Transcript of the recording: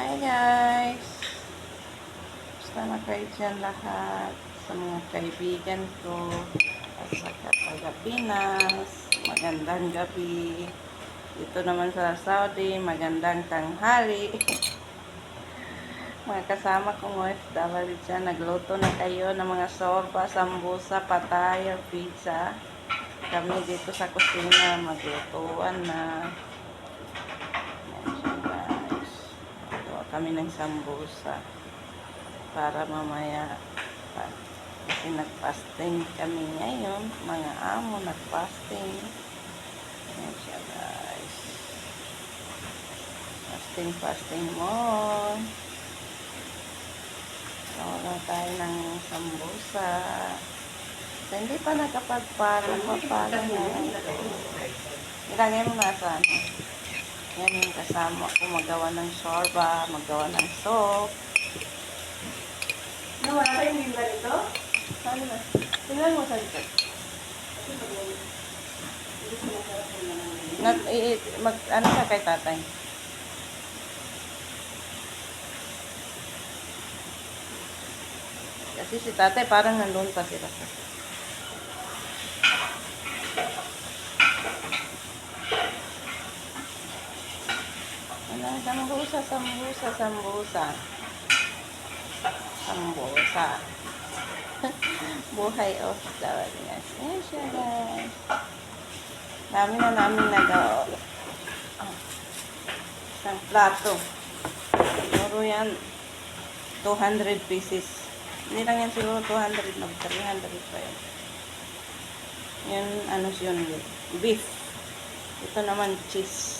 Hi guys! Na kayo dyan lahat sa mga kaibigan ko at sa Pinas. Magandang gabi. Dito naman sa Saudi, magandang tanghali. mga kasama kong OFW dyan, nagluto na kayo ng mga sorba, sambusa, pataya, pizza. Kami dito sa kusina, maglutuan na. Yan siya guys. Gawa kami ng sambusa. Para mamaya, pa- kasi nag-fasting kami ngayon. Mga amo, nag-fasting. Yan siya guys. Fasting, fasting mo. Wala tayo ng sambusa. So, hindi pa nakapagpala pa pala na. Ilagay mo na sa ano. Yan yung kasama ko magawa ng sorba, magawa ng soap. No, wala kayong bimba nito? Ano ba? Tingnan mo sa likod. Nag, i, mag, ano ka kay tatay? Kasi si tatay parang nandun pa sila. Ano, sambusa, sambusa, sambusa. Sambusa. Buhay of wellness. Ayan siya, guys. Dami na namin nagawa. Oh. Isang plato. Siguro yan, 200 pieces. Hindi lang yan siguro 200, mag 300 pa yun. Yan, ano yun, beef. Ito naman, cheese.